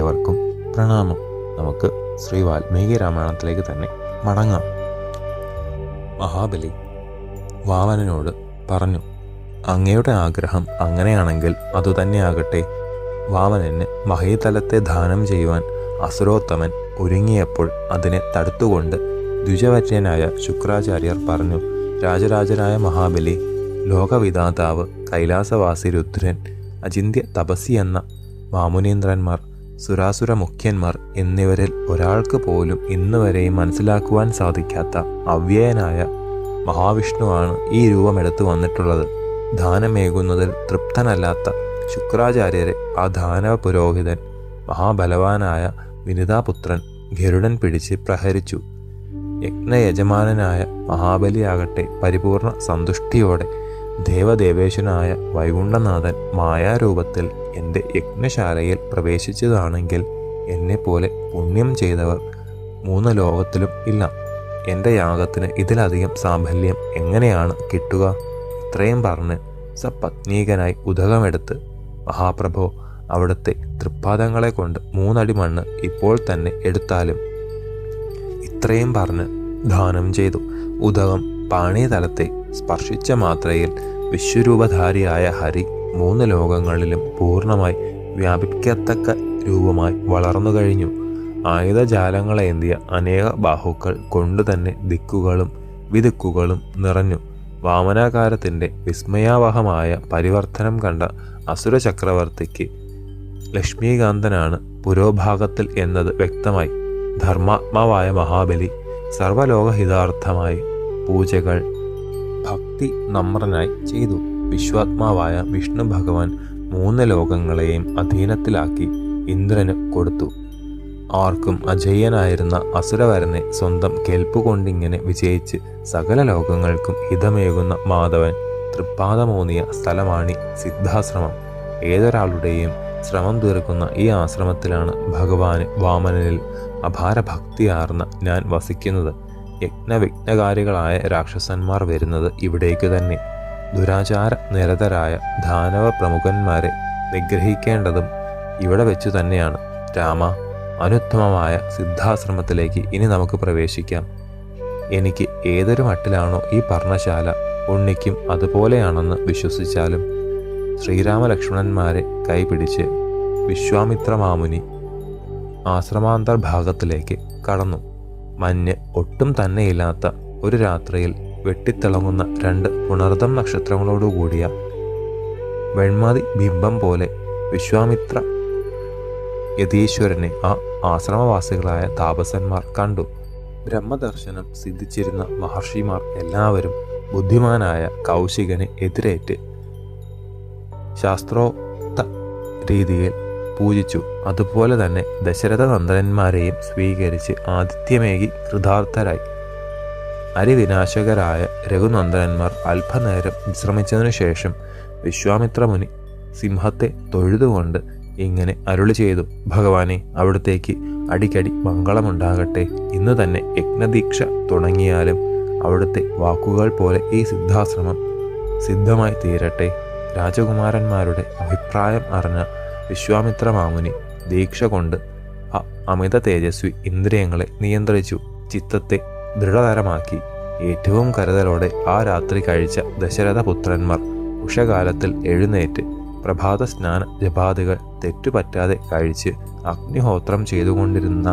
പ്രണാമം. നമുക്ക് ശ്രീ വാൽമീകി രാമായണത്തിലേക്ക് തന്നെ മടങ്ങാം. മഹാബലി വാവനനോട് പറഞ്ഞു അങ്ങയുടെ ആഗ്രഹം അങ്ങനെയാണെങ്കിൽ അതുതന്നെയാകട്ടെ. വാമനന് മഹീതലത്തെ ദാനം ചെയ്യുവാൻ അസുരോത്തമൻ ഒരുങ്ങിയപ്പോൾ അതിനെ തടുത്തുകൊണ്ട് ദ്വിജവര്യനായ ശുക്രാചാര്യർ പറഞ്ഞു രാജരാജനായ മഹാബലി ലോകവിധാതാവ് കൈലാസവാസി രുദ്രൻ അചിന്യ തപസി എന്ന മാമുനീന്ദ്രന്മാർ സുരാസുര മുഖ്യന്മാർ എന്നിവരിൽ ഒരാൾക്ക് പോലും ഇന്നുവരെയും മനസ്സിലാക്കുവാൻ സാധിക്കാത്ത അവ്യയനായ മഹാവിഷ്ണുവാണ് ഈ രൂപമെടുത്തു വന്നിട്ടുള്ളത്. ദാനമേകുന്നതിൽ തൃപ്തനല്ലാത്ത ശുക്രാചാര്യരെ ആ ദാനവ പുരോഹിതൻ മഹാബലവാനായ വിനിതാപുത്രൻ ഗരുഡൻ പിടിച്ച് പ്രഹരിച്ചു. യജ്ഞയജമാനനായ മഹാബലിയാകട്ടെ പരിപൂർണ സന്തുഷ്ടിയോടെ ദേവദേവേശനായ വൈകുണ്ഠനാഥൻ മായാരൂപത്തിൽ എന്റെ യജ്ഞശാലയിൽ പ്രവേശിച്ചതാണെങ്കിൽ എന്നെപ്പോലെ പുണ്യം ചെയ്തവർ മൂന്ന് ലോകത്തിലും ഇല്ല. എന്റെ യാഗത്തിന് ഇതിലധികം സാഫല്യം എങ്ങനെയാണ് കിട്ടുക? ഇത്രയും പറഞ്ഞ് സപത്നീകനായി ഉദകമെടുത്ത് മഹാപ്രഭോ അവിടുത്തെ തൃപ്പാദങ്ങളെ കൊണ്ട് മൂന്നടി മണ്ണ് ഇപ്പോൾ തന്നെ എടുത്താലും. ഇത്രയും പറഞ്ഞ് ദാനം ചെയ്തു. ഉദകം പാണീതലത്തെ സ്പർശിച്ച മാത്രയിൽ വിശ്വരൂപധാരിയായ ഹരി മൂന്ന് ലോകങ്ങളിലും പൂർണമായി വ്യാപിക്കത്തക്ക രൂപമായി വളർന്നു കഴിഞ്ഞു. ആയുധജാലങ്ങളേന്തിയ അനേക ബാഹുക്കൾ കൊണ്ടുതന്നെ ദിക്കുകളും വിദിക്കുകളും നിറഞ്ഞു. വാമനാകാരത്തിന്റെ വിസ്മയാവഹമായ പരിവർത്തനം കണ്ട അസുര ചക്രവർത്തിക്ക് ലക്ഷ്മീകാന്തനാണ് പുരോഭാഗത്തിൽ എന്നത് വ്യക്തമായി. ധർമാത്മാവായ മഹാബലി സർവലോകഹിതാർത്ഥമായി പൂജകൾ ഭക്തി നമ്രനായി ചെയ്തു. വിശ്വാത്മാവായ വിഷ്ണു ഭഗവാൻ മൂന്ന് ലോകങ്ങളെയും അധീനത്തിലാക്കി ഇന്ദ്രന് കൊടുത്തു. ആർക്കും അജയ്യനായിരുന്ന അസുരവരനെ സ്വന്തം കേൾപ്പുകൊണ്ടിങ്ങനെ വിജയിച്ച് സകല ലോകങ്ങൾക്കും ഹിതമേകുന്ന മാധവൻ തൃപ്പാദമൂന്നിയ സ്ഥലമാണ് സിദ്ധാശ്രമം. ഏതൊരാളുടെയും ശ്രമം തീർക്കുന്ന ഈ ആശ്രമത്തിലാണ് ഭഗവാന് വാമനനിൽ അപാര ഭക്തിയാർന്ന ഞാൻ വസിക്കുന്നത്. യജ്ഞവിഘ്നകാരികളായ രാക്ഷസന്മാർ വരുന്നത് ഇവിടേക്ക് തന്നെ. ദുരാചാര നിരതരായ ദാനവ പ്രമുഖന്മാരെ നിഗ്രഹിക്കേണ്ടതും ഇവിടെ വെച്ചു തന്നെയാണ്. രാമ അനുത്തമമായ സിദ്ധാശ്രമത്തിലേക്ക് ഇനി നമുക്ക് പ്രവേശിക്കാം. എനിക്ക് ഏതൊരു മട്ടിലാണോ ഈ പർണശാല ഉണ്ണിക്കും അതുപോലെയാണെന്ന് വിശ്വസിച്ചാലും ശ്രീരാമലക്ഷ്മണന്മാരെ കൈപിടിച്ച് വിശ്വാമിത്രമാമുനി ആശ്രമാന്തർഭാഗത്തിലേക്ക് കടന്നു. മഞ്ഞ് ഒട്ടും തന്നെയില്ലാത്ത ഒരു രാത്രിയിൽ വെട്ടിത്തിളങ്ങുന്ന രണ്ട് പുണർദം നക്ഷത്രങ്ങളോടുകൂടിയ വെൺമതി ബിംബം പോലെ വിശ്വാമിത്ര യതീശ്വരനെ ആ ആശ്രമവാസികളായ താപസന്മാർ കണ്ടു. ബ്രഹ്മദർശനം സിദ്ധിച്ചിരുന്ന മഹർഷിമാർ എല്ലാവരും ബുദ്ധിമാനായ കൗശികനെ എതിരേറ്റ് ശാസ്ത്രോക്ത രീതിയിൽ പൂജിച്ചു. അതുപോലെ തന്നെ ദശരഥ നന്ദനന്മാരെയും സ്വീകരിച്ച് ആതിഥ്യമേകി കൃതാർത്ഥരായി. അരിവിനാശകരായ രഘുനന്ദനന്മാർ അല്പനേരം വിശ്രമിച്ചതിനു ശേഷം വിശ്വാമിത്ര മുനി സിംഹത്തെ തൊഴുതുകൊണ്ട് ഇങ്ങനെ അരുളി ചെയ്തു ഭഗവാനെ അവിടത്തേക്ക് അടിക്കടി മംഗളമുണ്ടാകട്ടെ. ഇന്ന് തന്നെ യജ്ഞദീക്ഷ തുടങ്ങിയാലും അവിടുത്തെ വാക്കുകൾ പോലെ ഈ സിദ്ധാശ്രമം സിദ്ധമായി തീരട്ടെ. രാജകുമാരന്മാരുടെ അഭിപ്രായം അറിഞ്ഞ വിശ്വാമിത്ര മാമുനി ദീക്ഷ കൊണ്ട് അമിത തേജസ്വി ഇന്ദ്രിയങ്ങളെ നിയന്ത്രിച്ചു. ചിത്തത്തെ ദൃഢതരമാക്കി. ഏറ്റവും കരുതലോടെ ആ രാത്രി കഴിച്ച ദശരഥപുത്രന്മാർ ഉഷകാലത്തിൽ എഴുന്നേറ്റ് പ്രഭാത സ്നാന ജപാദികൾ തെറ്റുപറ്റാതെ കഴിച്ച് അഗ്നിഹോത്രം ചെയ്തുകൊണ്ടിരുന്ന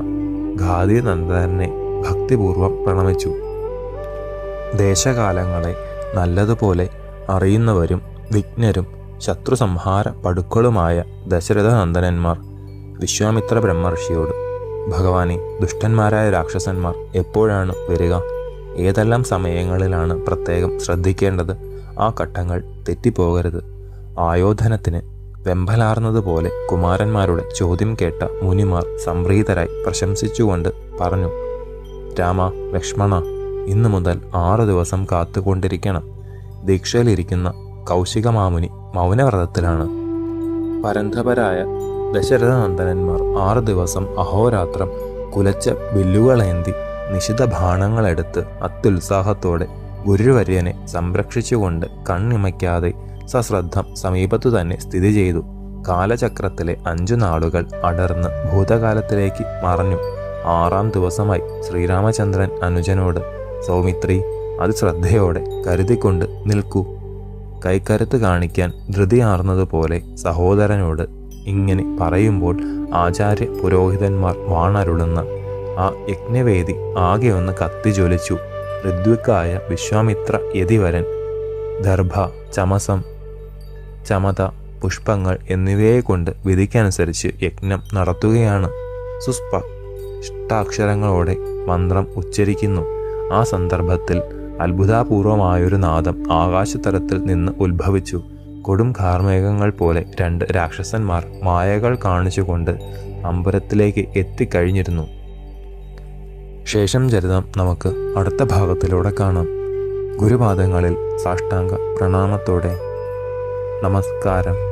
ഘാതിനന്ദനെ ഭക്തിപൂർവം പ്രണമിച്ചു. ദേശകാലങ്ങളെ നല്ലതുപോലെ അറിയുന്നവരും വിഘ്നരും ശത്രുസംഹാര പടുക്കളുമായ ദശരഥനന്ദനന്മാർ വിശ്വാമിത്ര ബ്രഹ്മർഷിയോട് ഭഗവാനെ ദുഷ്ടന്മാരായ രാക്ഷസന്മാർ എപ്പോഴാണ് വരിക? ഏതെല്ലാം സമയങ്ങളിലാണ് പ്രത്യേകം ശ്രദ്ധിക്കേണ്ടത്? ആ ഘട്ടങ്ങൾ തെറ്റിപ്പോകരുത്. ആയോധനത്തിന് വെമ്പലാർന്നതുപോലെ കുമാരന്മാരുടെ ചോദ്യം കേട്ട മുനിമാർ സംപ്രീതരായി പ്രശംസിച്ചുകൊണ്ട് പറഞ്ഞു രാമ ലക്ഷ്മണ ഇന്നു മുതൽ ആറു ദിവസം കാത്തുകൊണ്ടിരിക്കണം. ദീക്ഷയിലിരിക്കുന്ന കൗശികമാമുനി മൗനവ്രതത്തിലാണ്. പരന്ധപരായ ദശരഥനന്ദനന്മാർ ആറു ദിവസം അഹോരാത്രം കുലച്ച വില്ലുകളേന്തി നിശിത ബാണങ്ങളെടുത്ത് അത്യുത്സാഹത്തോടെ ഗുരുവര്യനെ സംരക്ഷിച്ചുകൊണ്ട് കണ്ണിമയ്ക്കാതെ സശ്രദ്ധം സമീപത്തു തന്നെ സ്ഥിതി ചെയ്തു. കാലചക്രത്തിലെ അഞ്ചു നാളുകൾ അടർന്ന് ഭൂതകാലത്തിലേക്ക് മറഞ്ഞു. ആറാം ദിവസമായി ശ്രീരാമചന്ദ്രൻ അനുജനോട് സൗമിത്രി അത് ശ്രദ്ധയോടെ കരുതിക്കൊണ്ട് നിൽക്കൂ. കൈക്കരുത്ത് കാണിക്കാൻ ധൃതിയാർന്നതുപോലെ സഹോദരനോട് ഇങ്ങനെ പറയുമ്പോൾ ആചാര്യ പുരോഹിതന്മാർ വാണരുളുന്ന ആ യജ്ഞവേദി ആകെ ഒന്ന് കത്തിജ്വലിച്ചു. ഋദ്വിക്കായ വിശ്വാമിത്ര യതിവരൻ ദർഭ ചമസം ചമത പുഷ്പങ്ങൾ എന്നിവയെ കൊണ്ട് വിധിക്കനുസരിച്ച് യജ്ഞം നടത്തുകയാണ്. സുസ്പ ഇഷ്ടാക്ഷരങ്ങളോടെ മന്ത്രം ഉച്ചരിക്കുന്നു. ആ സന്ദർഭത്തിൽ അത്ഭുതാപൂർവമായൊരു നാദം ആകാശതലത്തിൽ നിന്ന് ഉത്ഭവിച്ചു. കൊടും കാർമേഘങ്ങൾ പോലെ രണ്ട് രാക്ഷസന്മാർ മായകൾ കാണിച്ചുകൊണ്ട് അമ്പലത്തിലേക്ക് എത്തിക്കഴിഞ്ഞിരുന്നു. ശേഷം ചരിതം നമുക്ക് അടുത്ത ഭാഗത്തിലൂടെ കാണാം. ഗുരുപാദങ്ങളിൽ സാഷ്ടാംഗ പ്രണാമത്തോടെ. നമസ്കാരം.